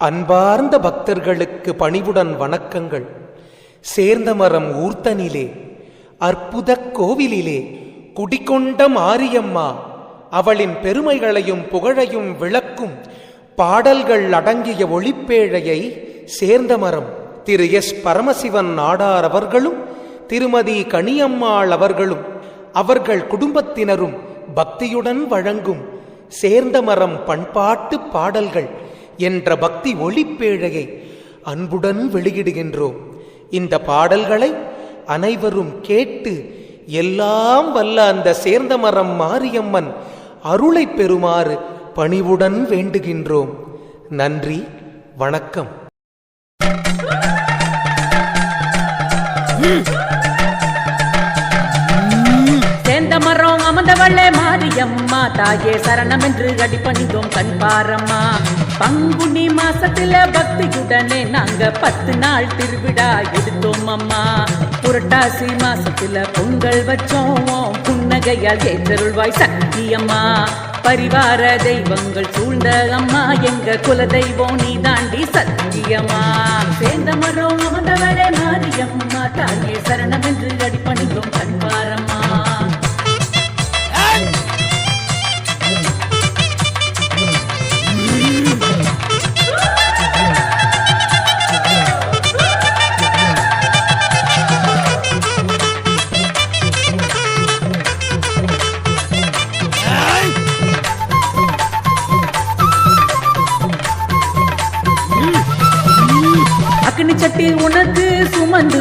அன்பார்ந்த பக்தர்களுக்கு பணிவுடன் வணக்கங்கள். சேர்ந்த மரம் ஊர்த்தனிலே அற்புத கோவிலிலே குடிகொண்ட மாரியம்மா அவளின் பெருமைகளையும் புகழையும் விளக்கும் பாடல்கள் அடங்கிய ஒளிப்பேழையை சேர்ந்த மரம் திரு எஸ். பரமசிவன் நாடார் அவர்களும் திருமதி கனியம்மாள் அவர்களும் அவர்கள் குடும்பத்தினரும் பக்தியுடன் வழங்கும் சேர்ந்த மரம் பண்பாட்டு பாடல்கள் என்ற பக்தி ஒளிப்பேழையை அன்புடன் வெளியிடுகின்றோம். இந்த பாடல்களை அனைவரும் கேட்டு எல்லாம் வல்ல அந்த சேர்ந்த மரம் மாரியம்மன் அருளை பெறுமாறு பணிவுடன் வேண்டுகின்றோம். நன்றி வணக்கம். மரம் மாரியம்மா தாயே சரணம் என்று அடிப்பணிந்தோம் கண்பாரம்மா பங்குனி மாசத்துல பக்தியுடனே நாங்க பத்து நாள் திருவிழா எடுத்தோம் அம்மா. புரட்டாசி மாசத்துல பொங்கல் வச்சோம் புன்னகையால் ஏற்றருள்வாய் சக்தியம்மா பரிவார தெய்வங்கள் சூழ்ந்த அம்மா எங்க குல தெய்வம் நீ தாண்டி சத்தியம்மா சேர்ந்த மரம் அமர்ந்தவளே மாரியம்மா தாயே சரணம் என்று அடிப்பணிந்தோம் கண்பாரம்மா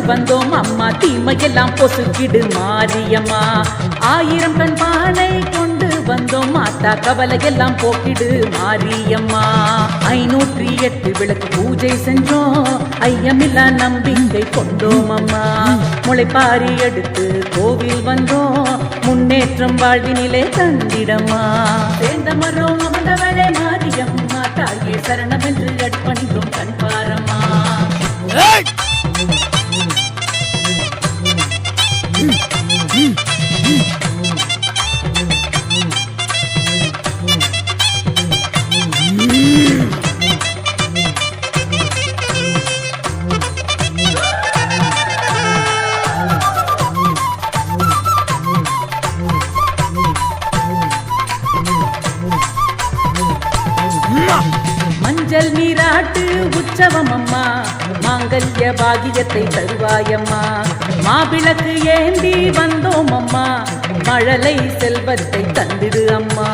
வந்தோம் அம்மா தீமையெல்லாம் பொசுக்கிடு மாரியம்மா. ஆயிரம் கண் பானை கொண்டு வந்தோம் மாத்தா கவலை எல்லாம் போக்கிடு மாரியம்மா. ஐநூற்றி எட்டு விளக்கு பூஜை செஞ்சோம் ஐயமில்லா நம்பிங்கை கொண்டோம் அம்மா. முளைப்பாரி எடுத்து கோவில் வந்தோம் முன்னேற்றம் வாழ்வினிலே தந்திடமா சேர்ந்த மரம் அமர்ந்தவளே மாரியம்மா தாயே சரணம் என்று நாட்டு உற்சவம் அம்மா மாங்கல்ய பாகியத்தை தருவாயம்மா. மாவிளக்கு ஏந்தி வந்தோம் அம்மா மழலை செல்வத்தை தந்திடு அம்மா.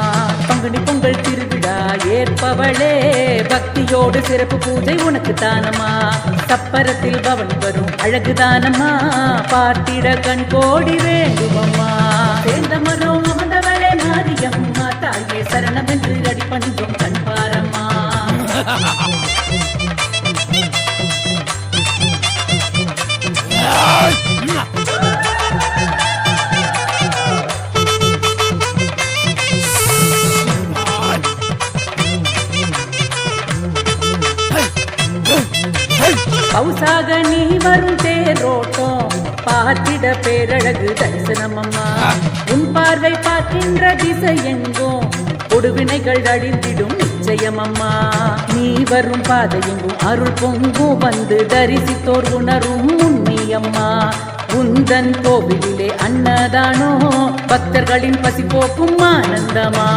பங்குனி பொங்கல் திருவிழா ஏற்பவளே பக்தியோடு சிறப்பு பூஜை உனக்கு தானம்மா. சப்பரத்தில் பவன் வரும் அழகு தானம்மா. பார்த்திட கண் கோடி வேண்டுமா. பவுசாக நீ வரும் தேரோட்டம். பார்த்திட பேரழகு தரிசனம் அம்மா உன் பார்வை பார்க்கின்ற திசை எங்கும் கொடுவினைகள் அழிந்திடும் நிச்சயம் அம்மா நீ வரும் பாதையெங்கும் அருள் பொங்கும் வந்து தரிசித்தோர் உணரும் உண்மையம்மா. உந்தன் கோவிலே அன்னதானோ பக்தர்களின் பசி போக்கும் ஆனந்தமா.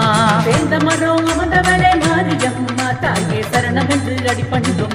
வேந்த மரம் அமர்ந்தவளே மாரியம்மா. தாயே சரணம் என்று அடிப்பணிந்தோம்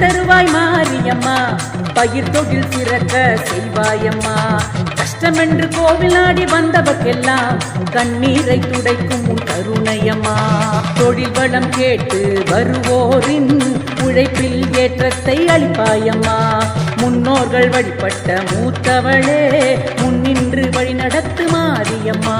தருவாய் மாரியம்மா. பயிர் தொழில் சிறக்க செய்வாயம்மா. கஷ்டமென்று கோவில் நாடி வந்தவர்க்கெல்லாம் கண்ணீரை துடைக்கும் கருணையம்மா. தொழில் வளம் கேட்டு வருவோரின் உழைப்பில் ஏற்றத்தை அளிப்பாயம்மா. முன்னோர்கள் வழிபட்ட மூத்தவளே முன்னின்று வழி நடத்து மாரியம்மா.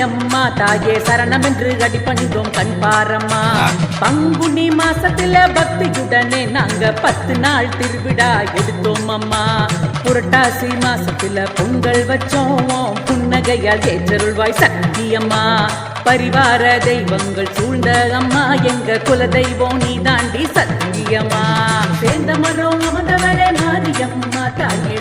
மாரியம்மா தாயே சரணம் என்று அடிபணிந்தோம் கண் பாரம்மா. பங்குனி மாசத்துல பக்தியுடனே நாங்க பத்து நாள் திருவிழா எடுத்தோம் அம்மா. புரட்டாசி மாசத்துல பொங்கல் வச்சோம் புன்னகையால் ஏற்றருள்வாய் சக்தி அம்மா. பரிவார தெய்வங்கள் சூழ்ந்த அம்மா எங்க குல தெய்வம் நீ தாண்டி சத்தியம்மா சேர்ந்த மரம் அமர்ந்தவளே மாரியம்மா தாயே